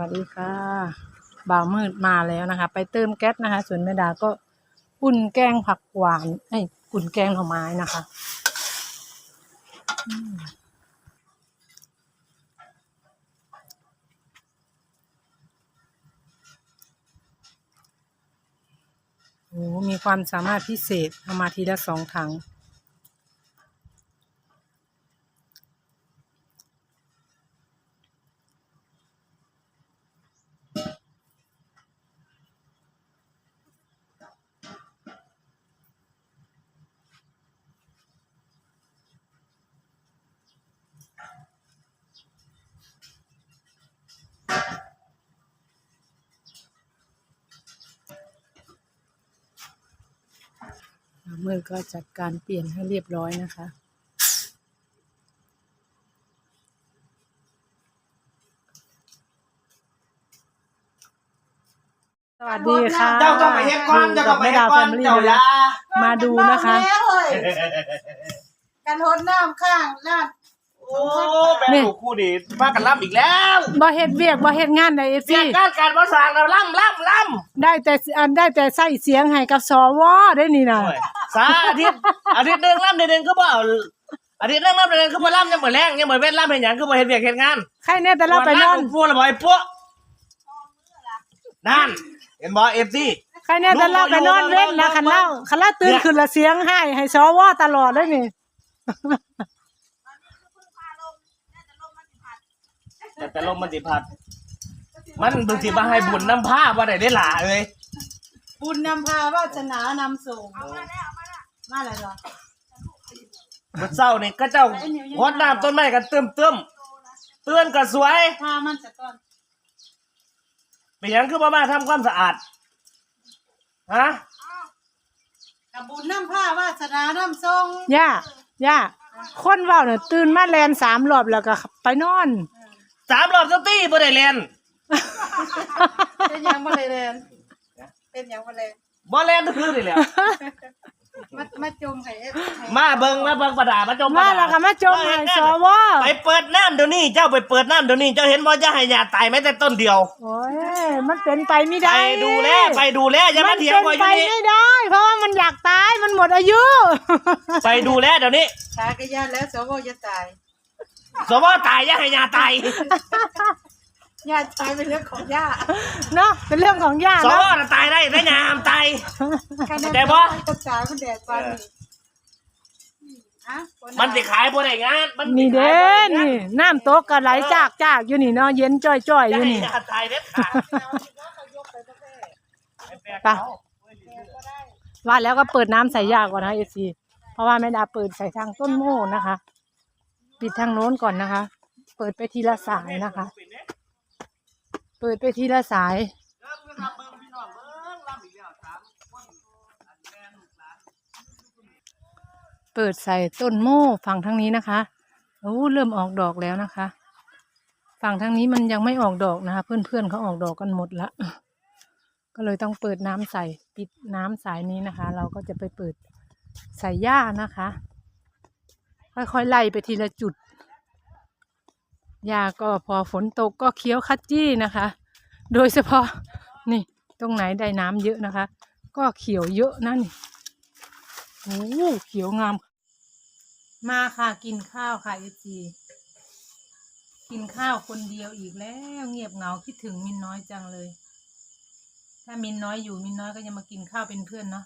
วัสดีค่ะ บ่าวมืดมาแล้วนะคะ ไปเติมแก๊สนะคะ ส่วนแม่ดาก็อุ่นแกงผักหวานไอ้ยอุ่นแกงหน่อไม้นะคะโอ้มีความสามารถพิเศษเอามาทีละสองถัง มื่อก็จัดการเปลี่ยนให้เรียบร้อยนะคะ สวัสดีค่ะเจ้าต้องไปเฮ็ดก่อนอยู่เจ้ากัต้อบงไปแม่เฮ็ดดาวก่แฟอนมิลี่เจ้านะอย่ามาดูนะคะ กันทนน้ำข้างลาด โอ้แม่ลูกคู่ดีมากันล่ำอีกแล้วบ่เฮ็ดเวียกบ่เฮ็ดงานในเอฟเสีซียงการการภาษาเราล่ำล่ำล่ได้แต่อันได้แต่ใส่เสียงให้กับสวได้นี่ำนะโอ้ยสาอาทิตย์อาทิตย์หนึงล่ำเดือนหนึงก็บ่เอาอาทิตย์หนึงล่ำเดือนหนึงก็บ่ล่ำยังเหมือนแรงยังเหมือนเว้นล่ำเป็นหยังก็บ่เฮ็ดเวียกเฮ็ดงานใครแน่แต่เราไปนอนวัพวกละบ่ไอ้พวกนั่นเห็นบ่ FC ใครแน่แต่เราไปนอนเว้นนะคันเล่าคันเล่าตื่นขึ้นละเสียงให้ให้สวตลอดเลยนี่ แต่แต่ลมมันสิพัด มันบางทีมาให้บุญน้ำผ้าว่าได้ได้หล่าเอ้ยบุญนำพาวาสนานำส่งเอามาแล้วมาแล้วมาแล้วเหรอเมื่อเช้านี่ก็เจ้าฮดน้ำต้นไม้กันเติมเติมๆเตือนก็สวยพามันจะก่อนเป็นหยังคือมามาทำความสะอาดฮะกับบุญนำพาวาสนานำส่งย่าย่าคนเว้าเนี่ยตื่นมาแลนสามรอบแล้วก็ไปนอน สามรอบสตี้บ่ได้เรียนเป็นหยังมาเลยเรนเป็นหยังมาเลยบ่เรียนทุกคืนนี่แหละมามาจมให้เอฟให้มาเบิ่งมาเบิ่งประดามาจมมาแล้วก็มาจมให้สวไปเปิดน้ำเดี๋ยวนี้เจ้าไปเปิดน้ำเดี๋ยวนี้เจ้าเห็นบ่จะให้ยาตายแม้แต่ต้นเดียว โอ้ยมันเป็นไปไม่ไปได้ดูแลไปดูแลอย่ามัมานเถียงเป็นบ่อไปยู่นี่ไม่ได้ เพราะว่ามันอยากตายมันหมดอายุ ไปดูแลเดี๋ยวนี้ตายก็ยานแล้วสวจะตาย สมมติตายอย่าให้ยาตายญาติตายเป็นเรื่องของย่าเนาะเป็นเรื่องของย่าสมมเนาะติตายได้แต่ยามตายขนาดแต่บ่ตกตายมันแดดปานนี้ฮะคมันสิขายบ่ได้งาน มันสินี่ขาเด้ยบ่ได้งานี่น้ำโต๊ะก็ไหลจากจากอยู่นี่เนาะเย็นจ้อยๆออย่ายู่ให้นี่ ยาตายเด็ดขาดไป ว่าแล้วก็เปิดน้ำใส่ยาก่อนนะเอซีเพราะว่าแม่ดาเปิดใส่ทางต้นโม่นะคะ ปิดทางโน้นก่อนนะคะ เปิดไปทีละสายนะคะ เปิดไปทีละสาย เปิดใส่ต้นโม่ฝั่งทางนี้นะคะโอ้เริ่มออกดอกแล้วนะคะ ฝั่งทางนี้มันยังไม่ออกดอกนะคะ เพื่อนๆเขาออกดอกกันหมดละก็เลยต้องเปิดน้ำใส่ปิดน้ำสายนี้นะคะ เราก็จะไปเปิดใส่หญ้านะคะ ค่อยๆไล่ไปทีละจุดหญ้าก็พอฝนตกก็เคี้ยวคัดจี้นะคะ โดยเฉพาะนี่ตรงไหนได้น้ำเยอะนะคะ ก็เขียวเยอะนะนี่โอ้เขียวงาม มาค่ะกินข้าวค่ะเอจีกินข้าวคนเดียวอีกแล้วเงียบเหงาคิดถึงมินน้อยจังเลย ถ้ามินน้อยอยู่มินน้อยก็จะมากินข้าวเป็นเพื่อนเนาะ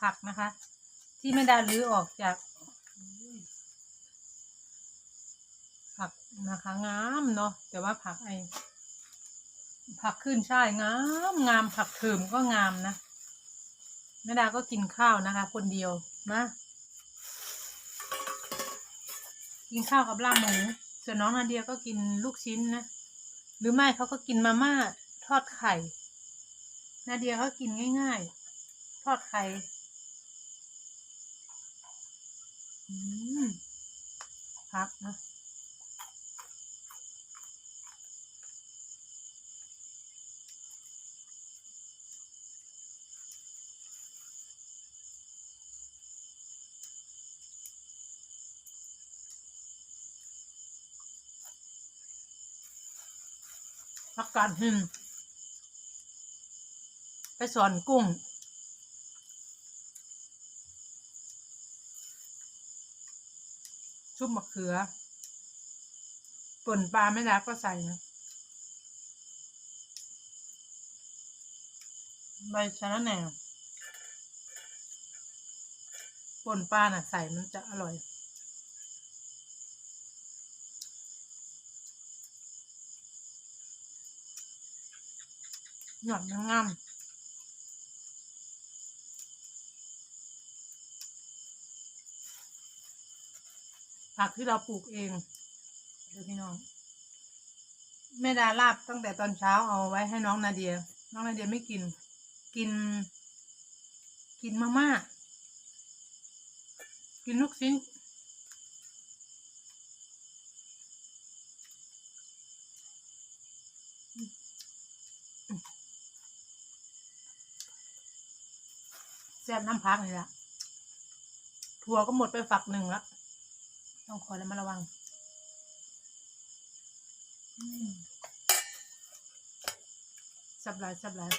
ผักนะคะ ที่ไม่ได้รื้อออกจากผัก นะคะงามเนาะแต่ว่าผักไอผักขึ้นช่ายงามงามผักเถิมก็งามนะแม่ดาก็กินข้าวนะคะ คนเดียวนะกินข้าวกับลาบหมูส่วนน้องนาเดียก็กินลูกชิ้นนะหรือไม่เขาก็กินมาม่าทอดไข่ นาเดียเขากินง่ายๆ ทอดไข่อืมพักนะ ผักกาดหินไปสอนกุ้ง ชุบมะเขือ ป่นปลาไม่รักก็ใส่นะใบชะระแหน่ป่นปลาน่ะใส่มันจะอร่อย หยอดงามผักที่เราปลูกเองเดี๋ยวพี่น้องแม่ดาลาบตั้งแต่ตอนเช้าเอาไว้ให้น้องนาเดีย น้องนาเดียไม่กิน กิน กินมาม่ากินลูกชิ้น แซ่บน้ำพักเลยละถั่วก็หมดไปฝักหนึ่งละต้องคอยแล้วมาระวังสับหลายสับหลาย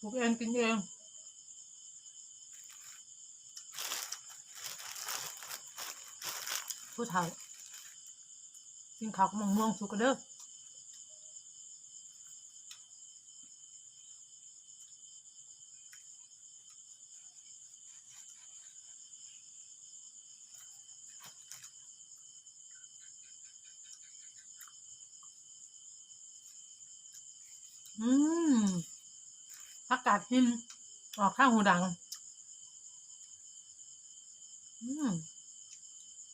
ปลูกเองกินเอง ผู้เฒ่ากินข้าวกับมะม่วงสุกกันเด้ออืมผักกาดหินออกข้างหูดัง อืม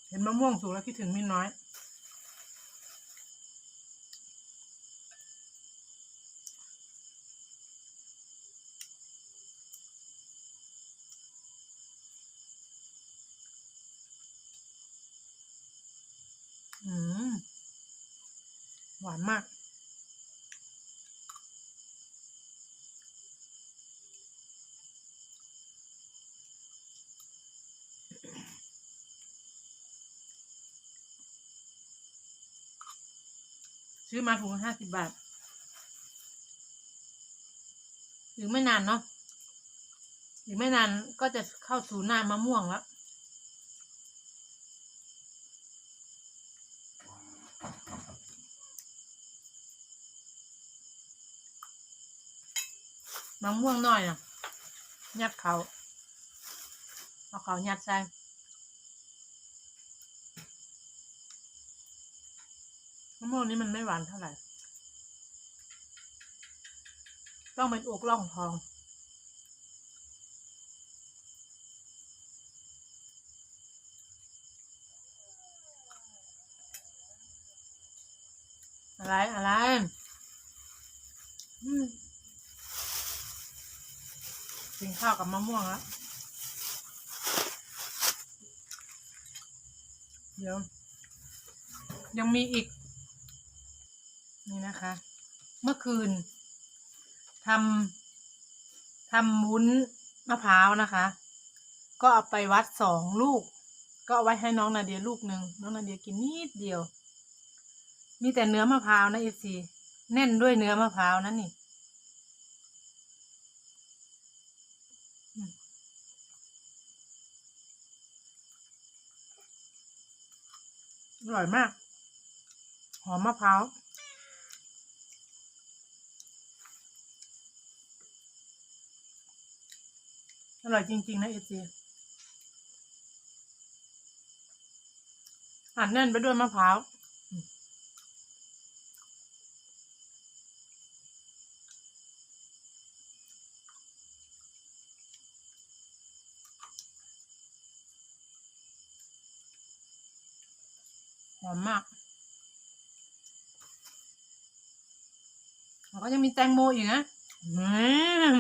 เห็นมะม่วงสุกแล้วคิดถึงมิ้นน้อย อืม หวานมาก ซื้อมาถุงห้าสิบบาทอีกไม่นานเนาะอีกไม่นานก็จะเข้าสู่หน้ามะม่วงแล้วมะม่วงน้อยอะยัดเขาเอาเขายัดใส่ มะม่วงนี้มันไม่หวานเท่าไหร่ ต้องเป็นอกล่องทอง อะไร อะไรกินข้าวกับมะม่วงแล้ว เดี๋ยว ยังมีอีก นี่นะคะ เมื่อคืนทำทำวุ้นมะพร้าวนะคะ ก็เอาไปวัดสองลูก ก็เอาไว้ให้น้องนาเดียลูกหนึ่งน้องนาเดียกินนิดเดียว มีแต่เนื้อมะพร้าวนะเอซีแน่นด้วยเนื้อมะพร้าวนั่นนี่อร่อยมาก หอมมะพร้าว ร่อยจริง ๆ นะเอซีอัดแน่นไปด้วยมะพร้าวหอมมากแล้วก็ยังมีแตงโมอีกนะ อืม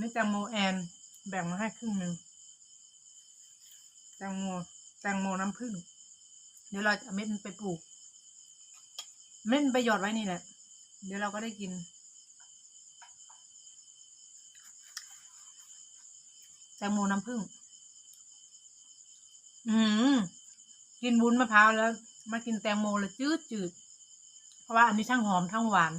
นี่แตงโมแอนแบ่งมาให้ครึ่งหนึ่งแตงโมแตงโมน้ำผึ้งเดี๋ยวเราจะเม็ดมันไปปลูก เม่นไปหยอดไว้นี่แหละ เดี๋ยวเราก็ได้กิน แตงโมน้ำผึ้งอืมกินวุ้นมะพร้าวแล้ว มากินแตงโมแล้วจืดจืด เพราะว่าอันนี้ทั้งหอมทั้งหวาน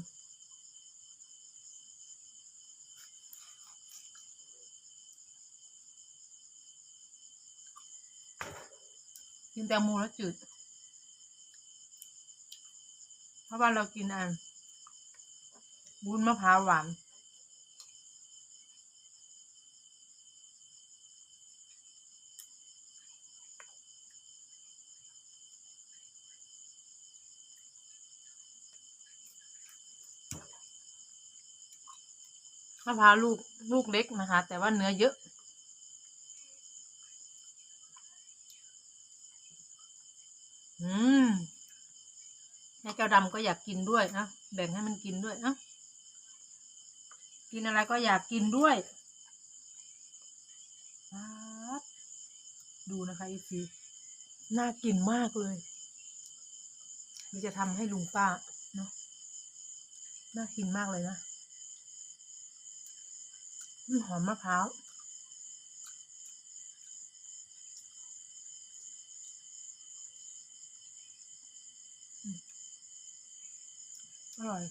กินแตงโมแล้วจืด เพราะว่าเรากินอันวุ้นมะพร้าวหวานมะพร้าวลูกลูกเล็กนะคะ แต่ว่าเนื้อเยอะ อืมแม่แก้วดำก็อยากกินด้วยนะแบ่งให้มันกินด้วยนะกินอะไรก็อยากกินด้วย ดูนะคะอีซีน่ากินมากเลยนี่จะทำให้ลุงป้าเนาะน่ากินมากเลยนะหอมมะพร้าว อร่อย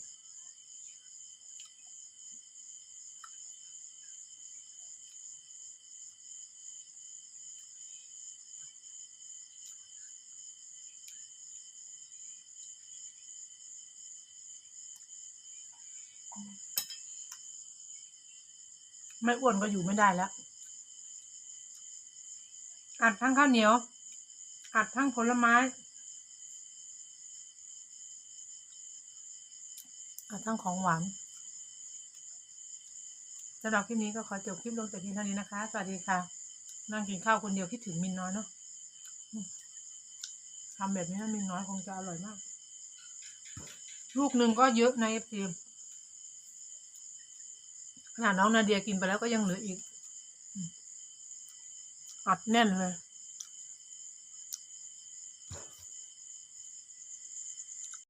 ไม่อ้วนก็อยู่ไม่ได้แล้ว อัดทั้งข้าวเหนียว อัดทั้งผลไม้ อัด ทั้งของหวานสำหรับคลิปนี้ก็ขอจบคลิปลงแต่เพียงเท่านี้นะคะ สวัสดีค่ะ นั่งกินข้าวคนเดียวคิดถึงมินน้อยเนาะทำแบบนี้นะมินน้อยคงจะอร่อยมาก ลูกหนึ่งก็เยอะในเอฟซีขนาดน้องนาเดียกินไปแล้วก็ยังเหลืออีก อัดแน่นเลย